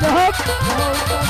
the hook.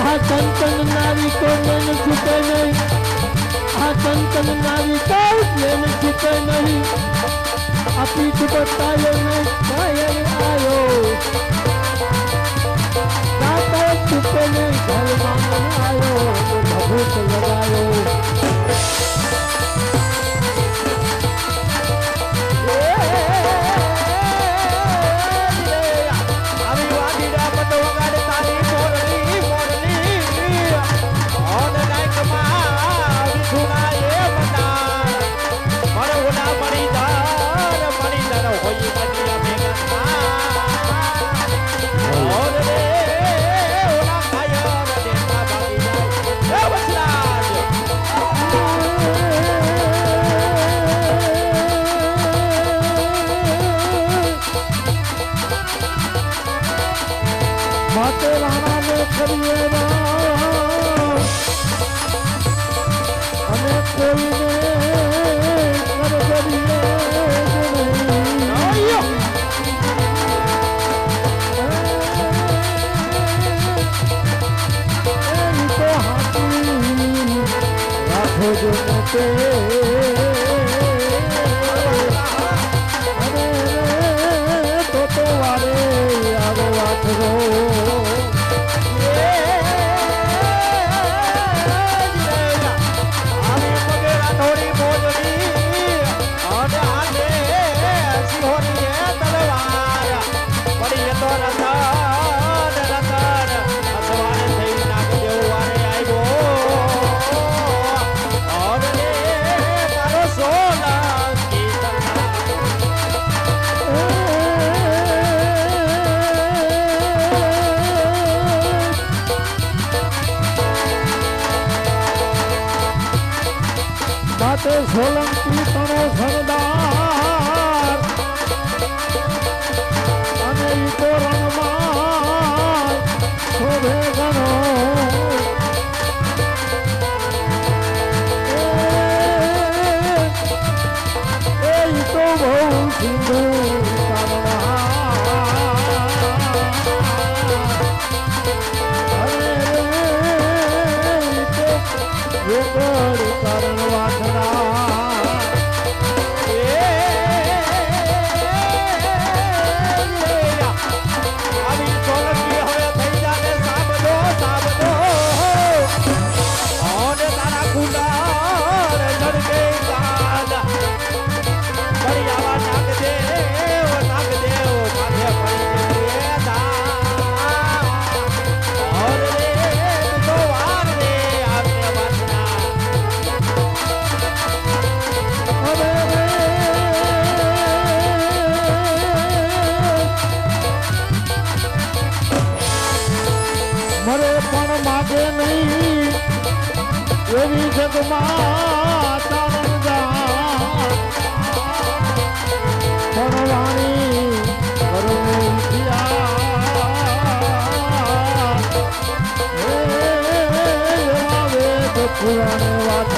આ ચંતન નારી main છૂટે નહીં આ ચંતન નારી કોઈ મેન છૂટે નહીં આપી છૂટો તાયો નહીં કાયર આવ્યો તાતા છૂટે નહીં ઘરમાં આવ્યો ભભૂત લગાયો aparenta करते सोलंकी तनो सरदा પુરાણે વાસરા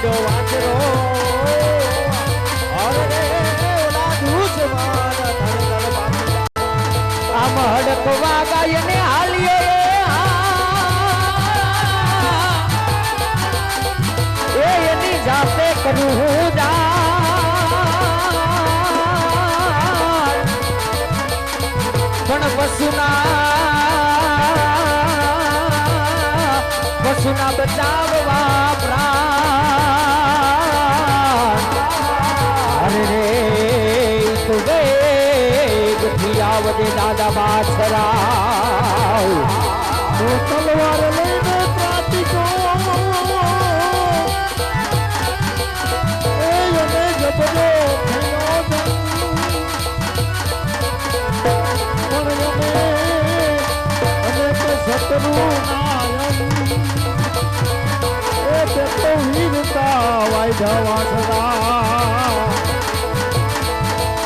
સીડો વાંચરો અરે ઓલા દૂધવાન ધન ધન બાપુ આમ હડકવા આવજે દાદા બાછરા હું તલવાર લઈને ત્રાટિકો એ અને જબજો થયો પણ અમે અને તે શત્રુ નાયન એ તે તો વીરતા વાયઢા વાસણા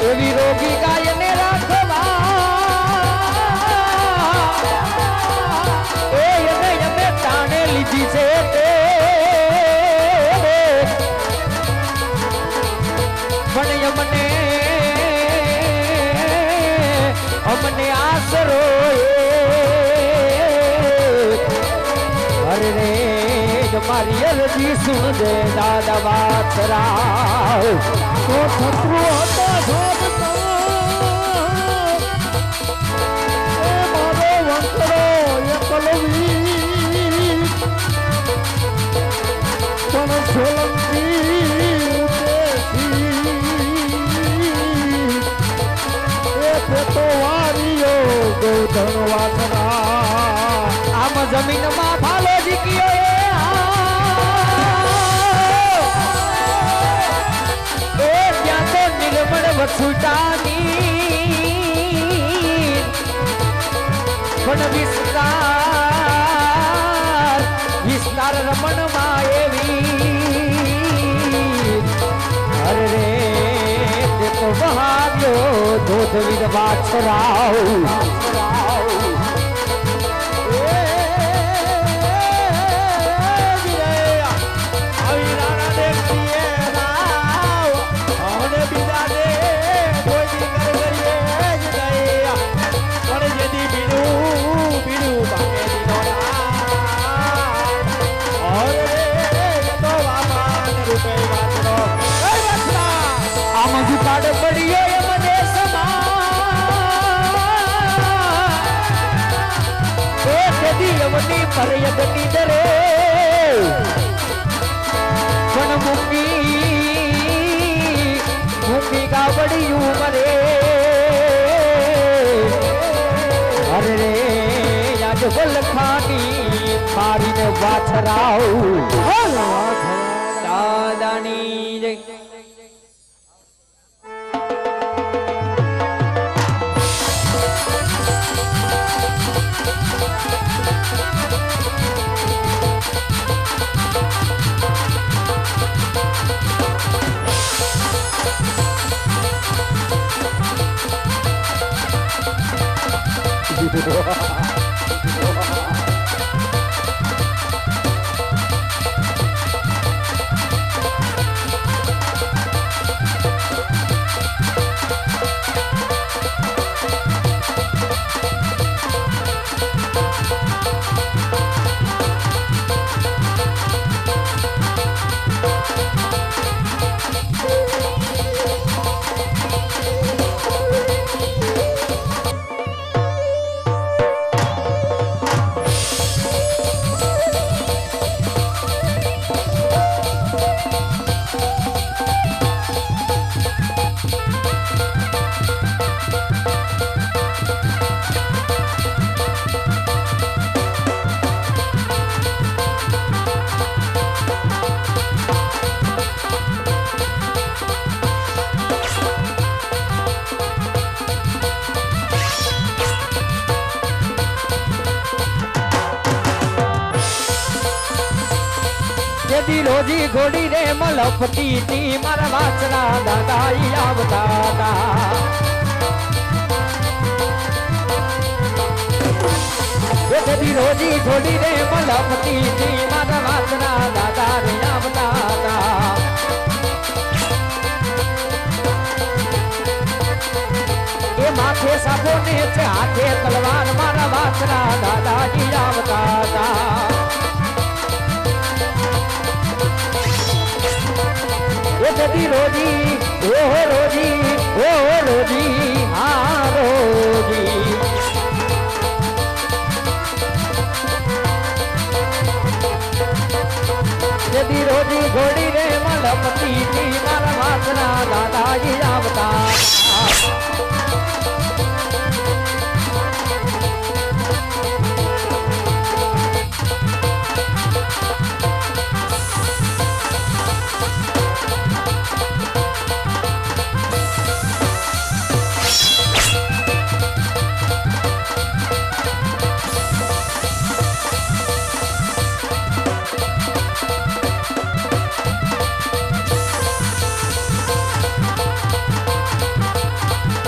એવી રોગી ગાયને આસરો અરે રે મારી અરજી સુન દે દાદા વાછરાવ તો શત્રુ હતા સોલંકી જમીનમાં ફાલો જીક્યો એ ત્યાં તો નિર્મળ વછુટાની પણ વિસ્તાર વિસ્તાર રમણમાં એવી. અરે તે તો બહાવ્યો ધોધ વિધ વાછરાવ પર્યટની દરે પણ મૂકી મૂકી ગાવડિયું મરે અરે રે યાદ વલખાની મારીને વાછરાવ Ha ha ha! જદી રોજી ઘોડી રે મલપતી તી મારા વાસના દાદા ઈ આવતા હતા એ જદી રોજી ઘોડી રે મલપતી તી મારા વાસના દાદા રે આવતા હતા એ માથે સાપો ને છે હાથે તલવાર મારા વાસના દાદાજી આવતા હતા ઓ સતી રોજી ઓ હો રોજી ઓ હો રોજી હા રોજી સતી રોજી ઘોડી રે મલમતી મારા વાસના દાદાજી આવતા